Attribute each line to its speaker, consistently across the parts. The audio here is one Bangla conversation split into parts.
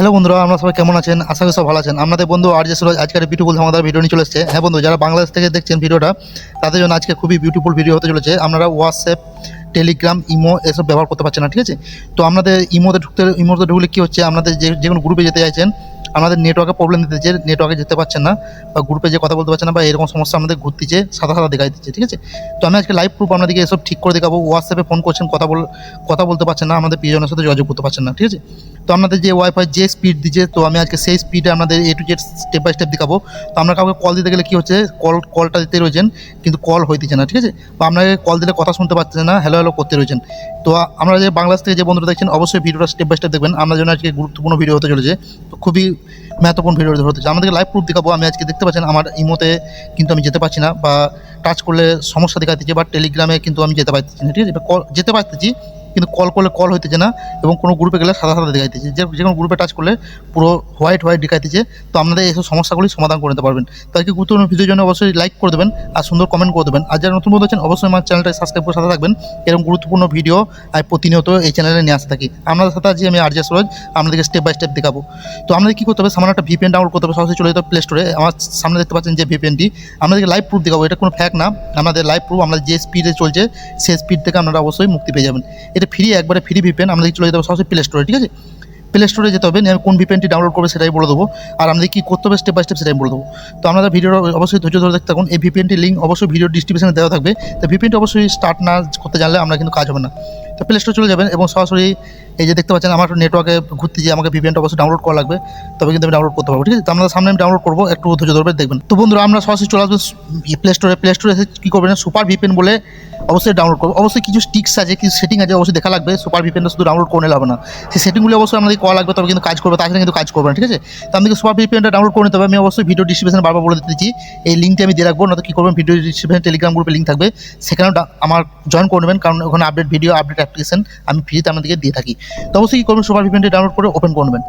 Speaker 1: হ্যালো বন্ধুরা, আমরা সবাই কেমন আছেন? আশা করি সব ভালো আছেন। আপনাদের বন্ধু আর যে সুরজ আজকের বিউটিফুল ধামাদার ভিডিও নিয়ে চলে হ্যাঁ বন্ধু, যারা বাংলাদেশ থেকে দেখছেন ভিডিওটা, তাদের জন্য আজকে খুবই বিউটিফুল ভিডিও হতে চলেছে। আপনারা হোয়াটসঅ্যাপ টেলিগ্রাম ইমো এসব ব্যবহার করতে পারছেন না, ঠিক আছে? তো আপনাদের ইমোতে ঢুকতে ইমোতে ঢুকলে কী হচ্ছে? আপনাদের যে যে কোনো গ্রুপে যেতে চাইছেন আমাদের নেটওয়ার্কে প্রবলেম দিতেছে নেটওয়ার্কে যেতে পারছেন না বা গ্রুপে যে কথা বলতে পারছেন না বা এরকম সমস্যা আমাদের ঘুরতিছে, সাদা সাদা দেখাই দিচ্ছে, ঠিক আছে? তো আমি আজকে লাইভ প্রুফ আপনাদেরকে এসব ঠিক করে দেখাবো হোয়াটসঅ্যাপে ফোন করছেন, কথা বল, কথা বলতে পারছেন না, আমাদের প্রিয়জনের সাথে যোগাযোগ করতে পারছেন না, ঠিক আছে? তো আপনাদের যে ওয়াইফাই যে স্পিড দিচ্ছে, তো আমি আজকে সেই স্পিডে আপনাদের A to Z step by step দেখাবো। তো আপনার কাউকে কল দিতে গেলে কী হচ্ছে কল কলটা দিতে রয়েছেন, কিন্তু কল হইতেছে না, ঠিক আছে? বা আপনাকে কল দিলে কথা শুনতে পাচ্ছেন না হ্যালো হ্যালো করতে রয়েছেন। তো আমরা যে বাংলাদেশ থেকে যে বন্ধুরা দেখছেন, অবশ্যই ভিডিওটা স্টেপ বাই স্টেপ দেখবেন। আপনার জন্য আজকে গুরুত্বপূর্ণ ভিডিও হতে চলেছে। তো খুবই ম্যাথপূর্ণ ভিডিও ধরতে চাই আমাদেরকে লাইভ প্রুফ দেখাবো, আমি আজকে দেখতে পাচ্ছেন, আমার ইমোতে কিন্তু আমি যেতে পারছি না, বা টাচ করলে সমস্যা দেখাতেছি বা টেলিগ্রামে কিন্তু আমি যেতে পারতেছি না, ঠিক আছে? যেতে পারতেছি কিন্তু কল করলে কল হইতেছে না এবং কোনো গ্রুপে গেলে সাদা সাদা দেখাইতেছে। যে যে কোনো গ্রুপে টাচ করলে পুরো হোয়াইট হোয়াইট দেখাইতেছে। তো আপনাদের এইসব সমস্যাগুলি সমাধান করে নিতে পারবেন। তো আজকে গুরুত্বপূর্ণ ভিডিওর জন্য অবশ্যই লাইক করে দেবেন আর সুন্দর কমেন্ট করে দেবেন। আর যারা নতুন বন্ধু আছেন, অবশ্যই আমার চ্যানেলটা সাবস্ক্রাইব করে সাথে থাকবেন। এরকম গুরুত্বপূর্ণ ভিডিও আর প্রতিনিয়ত এই চ্যানেলে নিয়ে আসতে থাকি। আপনাদের সাথে আজকে আমি আর্য সরোজ। আপনাদেরকে স্টেপ বাই স্টেপ দেখাবো। তো আমাদের কী করতে হবে? সামনে একটা ভিপিএন ডাউনলোড করতে হবে। সরাসরি চলে যেতে প্লে স্টোরে আমার সামনে দেখতে পাচ্ছেন যে ভিপিএনটি আপনাদেরকে লাইভ প্রুফ দেখাবো। এটা কোনো ফ্যাক না। আমাদের লাইভ প্রুফ আমাদের যে স্পিডে চলছে, সেই স্পিড থেকে আপনারা অবশ্যই মুক্তি পেয়ে যাবেন। এটা ফ্রি একবারে ফ্রি ভিপিএন আমাদেরকে চলে যেতে হবে সরাসরি প্লে স্টোরে ঠিক আছে? প্লে স্টোরে যেতে হবে কোন ভিপিএনটি ডাউনলোড করবে সেটাই বলে দেবো। আর আমাদের কী করতে হবে স্টেপ বাই স্টেপ সেটাই বলে দেবো। তো আপনারা ভিডিওটা অবশ্যই ধৈর্য ধরে দেখতে থাকুন। এই ভিপিএনটি লিঙ্ক অবশ্যই ভিডিও ডিসক্রিপশনে দেওয়া থাকবে। তো ভিপিএনটি অবশ্যই স্টার্ট না করতে জানলে আমরা কিন্তু কাজ হবে না। তো প্লে স্টোরে চলে যাবেন এবং সরাসরি এই যে দেখতে পাচ্ছেন, আমার নেটওয়ার্কে ঘুরতে যে আমাকে ভিপিএনটা অবশ্যই ডাউনলোড করা লাগবে। তবে কিন্তু আমি ডাউনলোড করতে পারব, ঠিক আছে? তো আপনাদের সামনে আমি ডাউনলোড করব, একটু ধৈর্য ধরবে দেখবেন। তো বন্ধুরা, আমরা সরাসরি চলে আসব প্লে স্টোরে প্লে স্টোরে এসে কী করবেন? সুপার ভিপিএন বলে অবশ্যই ডাউনলোড করব। অবশ্যই কিছু স্টিক্স আছে, কিছু সেটিং আছে অবশ্যই দেখা লাগবে। সুপার ভিপিএনটা শুধু ডাউনলোড করে নিলে হবে না। সেই সেটিংগুলো অবশ্যই আমাদের করা লাগবে, তবে কিন্তু কাজ করবে তাছাড়া কিন্তু কাজ করবে না, ঠিক আছে? তো আমাদেরকে সুপার ভিপিএনটা ডাউনলোড করে নিতে হবে। আমি অবশ্যই ভিডিও ডিসক্রিপশনে বারবার বলে দিতেছি এই লিঙ্কটি আমি দিয়ে রাখব না তো কী করবেন ভিডিও ডিসক্রিপশনে টেলিগ্রাম গ্রুপে লিঙ্ক থাকবে। সেখানেও আমার জয়েন করে নেবেন, কারণ ওখানে আপডেট ভিডিও আপডেট অ্যাপ্লিকেশন আমি ফ্রিতে আপনাদেরকে দিয়ে থাকি। তো অবশ্যই কী করবেন সুপার ভিপিএনটি ডাউনলোড করে ওপেন করে নেবেন।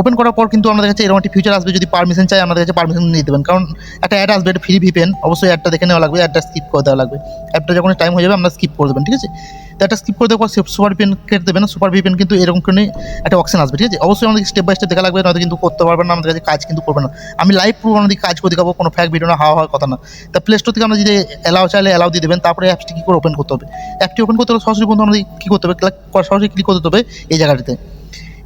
Speaker 1: ওপেন করার পর কিন্তু আমাদের কাছে এরকম একটি ফিচার আসবে যদি পারমিশন চাই, আমাদের কাছে পারমিশন নিয়ে দেবেন। কারণ একটা অ্যাড আসবে, এটা ফ্রি ভিপেন অবশ্যই অ্যাডটা দেখে নেওয়া লাগবে অ্যাডটা স্কিপ করে দেওয়া লাগবে। অ্যাডটা যখন টাইম হয়ে যাবে, আমরা স্কিপ করে দেবেন, ঠিক আছে? তো একটা স্কিপ করে দেওয়ার পর সুপার ভিপেন কেটে দেবেন সুপার ভিপেন কিন্তু এরকম করে একটা অপশন আসবে, ঠিক আছে? অবশ্যই আমাদের স্টেপ বাই স্টেপ দেখা লাগবে, নয়তো কিন্তু করতে পারবেন না, আমাদের কাছে কাজ কিন্তু করবে না। আমি লাইভ প্রুফ আমাদের কাজ করে দেখাবো, কোনো ফ্যাক ভিডিও না হাওয়া হওয়ার কথা না। তা প্লে স্টোর থেকে আমরা যদি অ্যালাউ চাইলে অ্যালাউ দিয়ে দেবেন, তারপরে অ্যাপসটি কী করে ওপেন করতে হবে? অ্যাপটি ওপেন করতে হলে সরাসরি বন্ধু আমাদের কী করতে হবে? সরাসরি ক্লিক করতে হবে এই জায়গাটিতে।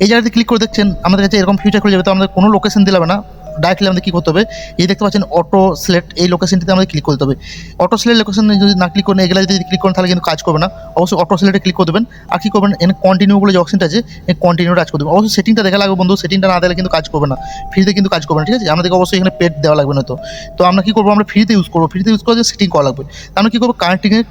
Speaker 1: এই জায়গাতে ক্লিক করে দেখছেন, আমাদের কাছে এরকম ফিউচার খুলে যাবে, তো আমাদের কোনো লোকেশন দিলে হবে না। ডাইরেক্টলি আমাদের কী করতে হবে, এই দেখতে পাচ্ছেন অটো সিলেক্ট এই লোকেশনটিতে আমাদের ক্লিক করতে হবে। অটো সিলেক্ট লোকেশনে যদি না ক্লিক করেন, এগুলো যদি ক্লিক করেন, তাহলে কিন্তু কাজ করবে না। অবশ্যই অটো সিলেক্টে ক্লিক করে দেবেন। আর কী করবেন, এখানে কন্টিনিউ বলে যে অপশনটা আছে এই কন্টিনিউ টাচ করে দেবেন। অবশ্যই সেটিংটা দেখা লাগবে বন্ধু সেটিংটা না দিলে কিন্তু কাজ করবে না। ফ্রিতে কিন্তু কাজ করবে না, ঠিক আছে? আমাদেরকে অবশ্যই এখানে পেড দেওয়া লাগবে না তো। তো আমরা কী করব, আমরা ফ্রিতে ইউজ করব। ফ্রিতে ইউজ করে সেটিং করা লাগবে। আমরা কী করব কানেক্টিংয়ে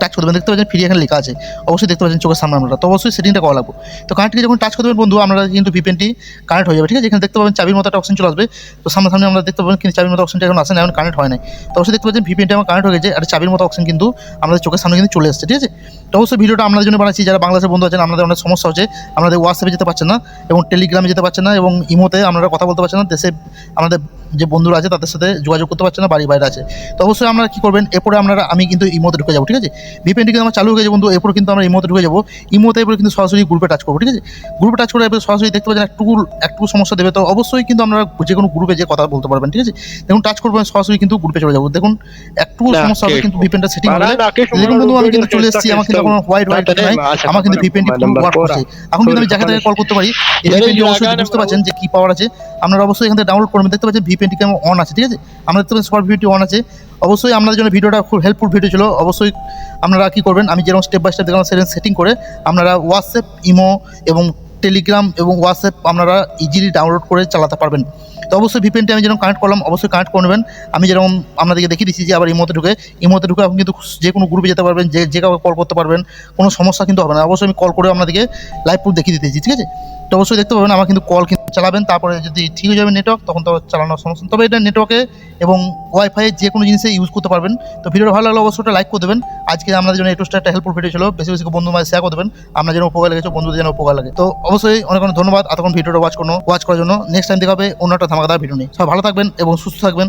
Speaker 1: টাচ করবেন দেখতে পাচ্ছেন ফ্রি এখানে লেখা আছে। অবশ্যই দেখতে পাচ্ছেন চোখের সামনে আমরা। তো অবশ্যই সেটিংটা করা লাগবে। তো কানেক্টকে যখন টাচ করবেন বন্ধু, আমরা কিন্তু ভিপিএনটি কানেক্ট হয়ে যাবে, ঠিক আছে? এখানে দেখতে পাবেন চাবির মতো একটা অপশন চলে আসবে। তো সামনে সামনে আমরা দেখতে পাবেন কিন্তু চাবির মতো অপশনটা এখন আসে না এখন কানেক্ট হয় না তো অবশ্যই দেখতে পাচ্ছেন ভিপেনটি আমার কানেক্ট হয়ে গেছে, আর চাবির মতো অপশন কিন্তু আমাদের চোখের সামনে কিন্তু চলে এসেছে, ঠিক আছে? তো অবশ্যই ভিডিওটা আপনাদের জন্য বানাচ্ছি। যারা বাংলাদেশের বন্ধু আছেন, আমাদের অনেক সমস্যা হচ্ছে। আমাদের হোয়াটসঅ্যাপে যেতে পারছেন না, এবং টেলিগ্রামে যেতে পারছেন না, এবং ইমোতে আপনারা কথা বলতে পারছেন না। দেশে আমাদের যে বন্ধুরা আছে, তাদের সাথে যোগাযোগ করতে পারছেন না বাড়ি বাইরে আছে। তো অবশ্যই আপনারা কী করবেন, এরপরে আপনারা আমি কিন্তু ইমোতে ঢুকে যাব, ঠিক আছে? ভিপিএনটি কিন্তু আমার চালু হয়ে গেছে বন্ধু এরপর কিন্তু আমরা ইমোতে ঢুকে যাব। ইমোতে এরপরে কিন্তু সরাসরি গ্রুপে টাচ করব ঠিক আছে? গ্রুপে টাচ করে এরপরে সরাসরি দেখতে পাচ্ছেন একটু একটু সমস্যা দেবে তো অবশ্যই কিন্তু আমরা যে কোনো গ্রুপে যে কথা বলতে পারবেন ঠিক আছে? দেখুন টাচ করবেন সরাসরি কিন্তু গ্রুপে চলে যাব। দেখুন একটু সমস্যা হবে কিন্তু ভিপিএনটা সেটিং হলে দেখুন বন্ধু আমি কিন্তু চলে এসেছি আমার কিন্তু কোনো হোয়াইট হোয়াইট নাই। আমার কিন্তু ভিপিএনটি ফুল ওয়ার্ক করছে এখন কিন্তু আমি যাকে তাকে কল করতে পারি এই ভিপিএনটি অবশ্যই বুঝতে পারছেন যে কি পাওয়ার আছে। আপনারা অবশ্যই এখান থেকে ডাউনলোড করবেন। দেখতে পাচ্ছেন ভিপিএনটি কেমন অন আছে ঠিক আছে? আমরা দেখতে পাচ্ছি সুপার ভিপিএনটি অন আছে। অবশ্যই আপনাদের জন্য ভিডিওটা খুব হেল্পফুল ভিডিও ছিল। অবশ্যই আপনারা কী করবেন, আমি যেরকম স্টেপ বাই স্টেপ দেখলাম, সেরকম সেটিং করে আপনারা হোয়াটসঅ্যাপ ইমো এবং টেলিগ্রাম এবং হোয়াটসঅ্যাপ আপনারা ইজিলি ডাউনলোড করে চালাতে পারবেন। তো অবশ্যই ভিপিএনটি আমি যেরকম কানেক্ট করলাম, অবশ্যই কানেক্ট করে নেবেন। আমি যেরকম আপনাদেরকে দেখিয়ে দিচ্ছি যে আবার এই ইমোতে ঢুকে, এই ইমোতে ঢুকে আপনি কিন্তু যে কোনো গ্রুপে যেতে পারবেন, যে যে কাউকে কল করতে পারবেন, কোনো সমস্যা কিন্তু হবে না। অবশ্যই আমি কল করে আপনাদেরকে লাইভ প্রুফ দেখিয়ে দিতেছি, ঠিক আছে? তো অবশ্যই দেখতে পাবেন, আমার কিন্তু কল কিন্তু চালাবেন, তারপরে যদি ঠিক হয়ে যাবে নেটওয়ার্ক তখন তো চালানোর সমস্যা তবে এটা নেটওয়ার্কে এবং ওয়াইফাই যে কোনো জিনিসে ইউজ করতে পারবেন। তো ভিডিওটা ভালো লাগলে অবশ্যই লাইক করে দেবেন। আজকে আমাদের জন্য একটু একটা হেল্পফুল ভিডিও ছিল। বেশি বেশি বন্ধু মাঝে শেয়ার করে দেবেন। আপনার যেন উপকার লেগেছে, বন্ধুদের যেন উপকার লাগে। তো অবশ্যই অনেক অনেক ধন্যবাদ। এতক্ষণ ভিডিওটা ওয়াচ করুন ওয়াচ করার জন্য। নেক্সট টাইম দেখা হবে অন্য একটা ধামাকাদার ভিডিও নিয়ে। সব ভালো থাকবেন এবং সুস্থ থাকবেন।